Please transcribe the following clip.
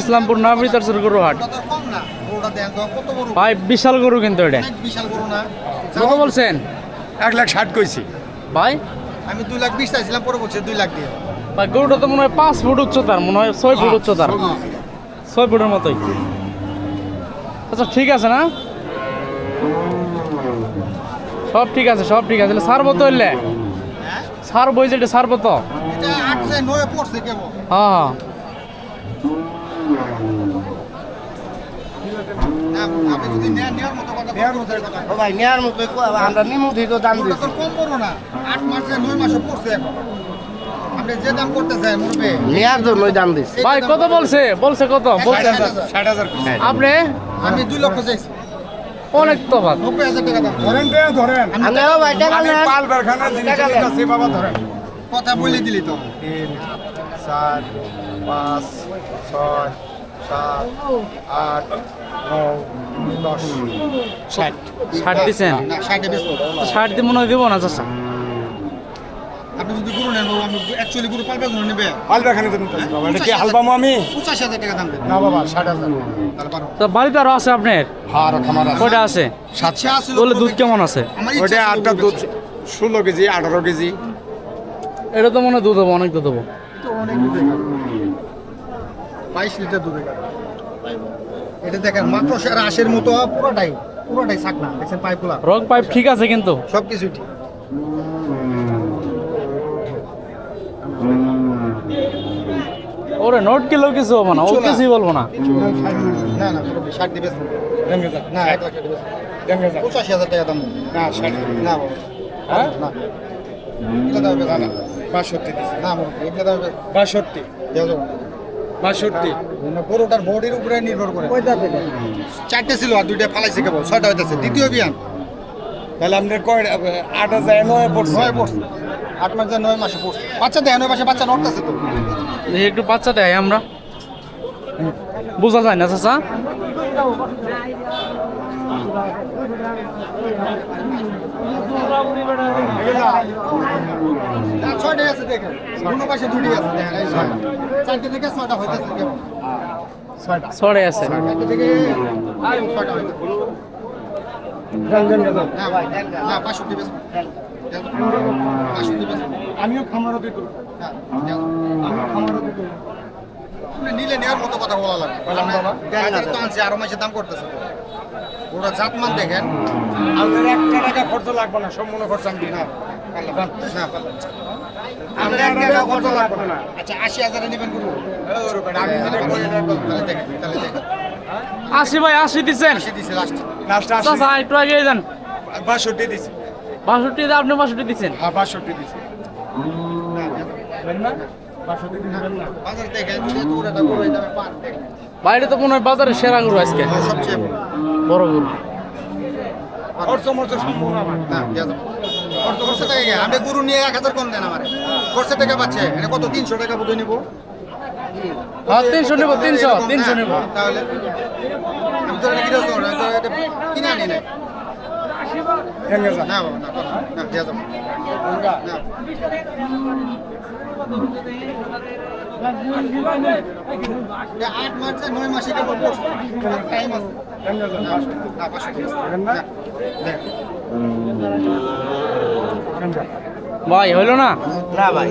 ইসলামপুর নবীতার গরু হাট। ভাই বিশাল গরু কিন্তু এটা। বিশাল গরু কত বলছেন? এক লাখ ষাট কইছি। ভাই? আমি দুই লাখ বিশ চাইছিলাম পরে বলছে দুই লাখ দিয়ে। ভাই গরুটা তো মনে হয় পাঁচ ফুট উচ্চতার মনে হয় ছয় ফুট উচ্চতার। ছয় ফুটের মতোই। আচ্ছা ঠিক আছে না? সব ঠিক আছে সব ঠিক আছে। সার তো এলে সার সারবো এই যেটা সারবো তো এটা আট যায় নয় পড়ছে হ্যাঁ না, আপনি যদি নেন নেওয়ার মতো কথা নেওয়ার বলতে কথা ও ভাই নেওয়ার মতো আমরা নিমু দিই দাম তো কম বড় না। আট মাসে নয় মাসে পড়ছে এখন। আপনি যে দাম করতে চান মুরবে নেওয়ার জন্যই দাম দিছি ভাই কত বলছে? বলছে কত? বলছে ষাট হাজার আপনি? আমি দুই লক্ষ চাইছি। অনেক তফাৎ নব্বই হাজার টাকা দাম। ধরেন দে ধরেন। আমি আমি ভাই টাকা নেন। পাল বারখানা জিনিস আছে বাবা ধরেন। কথা বলে দিলি তো। তিন চার পাঁচ ছয় সাত আট নয় দশ। ষাট। ষাট দিচ্ছেন না ষাটে দিয়ে মনে হয় দিব না চাষা আপনি যদি গরু নেন আমি অ্যাকচুয়ালি গরু পালবে গরু নেবে। পাল বারখানা তো নিতে হবে। বাবা এটা কি হালবামো আমি? পঁচাশি হাজার টাকা দাম দেবে। না বাবা ষাট হাজার। তাহলে পারো তো বাড়িতে আরও আছে আপনার? খামার আছে। কয়টা আছে? সাতশো আশি বলে দুধ কেমন আছে? আটটা দুধ বেচা। ষোলো কেজি আঠারো কেজি। এটা তো মনে হয় দুধ হব অনেক দুধ হব তো অনেক দুধে খাবে। বাইশ লিটার দুধে। এটা দেখেন মাত্র আশের মতো পুরোটাই পুরোটাই না দেখছেন পাইপগুলা? রোগ পাইপ ঠিক আছে কিন্তু। সব কিছু ঠিক। ওরে নোট কিলো কিছু হব না ও। কিছুই বলব না। না না পুরো ষাট দিবে না এক লাখ ষাট দিবে। দেন পঁচাশি হাজার টাকা দাম। না ষাট না হ্যাঁ? না। এগুলো দাম না। বাষট্টি না এগুলো দাম বাষট্টি। না। বাষট্টি। মানে গরুটার বডির উপরে নির্ভর করে। চারটে ছিল আর দুইটা ফালাইছে কেবল ছয়টা হইতেছে। দ্বিতীয় বিয়ান তাহলে আপনার কয় আট হাজার নয় পড়ছে। নয় পড়ছে। আট মাস নয় মাসে পড়ছে। বাচ্চা দেয় নয় মাসে বাচ্চা নড়তেছে তো। একটু বাচ্চা দেয় আমরা। বোঝা যায় না চাচা? না, ছয়টাই আছে। দেখেন দুটো পাশে দুটি আছে দেখেন চারটে থেকে ছয়টা হইতেছে ছড়ে আছে আমিও খামারও দিত আপনি নিলে নেওয়ার মতো কথা বলা লাগবে আরও মাসে দাম করতেছে। ওরা জাতমান দেখেন। আপনার একটা টাকা খরচ লাগবে না সব মনে খরচ আমি না আপনার এক টাকা খরচ লাগবে। আচ্ছা আশি হাজারে নেবেন আশি ভাই আশি দিচ্ছেন? একটু আগে যান। বাষট্টি বাষট্টি আপনি বাষট্টি দিচ্ছেন? হ্যাঁ বাষট্টি বাইরে তো মনে হয় বাজারে সেরা গরু আজকে। সবচেয়ে বড় গরু খরচ মরচ আমার না খরচ টাকা? কি? আপনি গরু নিয়ে এক হাজার কম দেন আমার। খরচের টাকা পাচ্ছে। এটা কত? তিনশো টাকা বোধহয় নিবো। হ্যাঁ তিনশো নেব তিনশো তিনশো নেব। তাহলে আমি তো এটা না, আমি কিনে আনি নাই। দেন গেছে। না বাবা না না দেওয়া যাবে না। আট মাসে নয় মাসে কেবল টাইম আছে না, না? ভাই হইল না না ভাই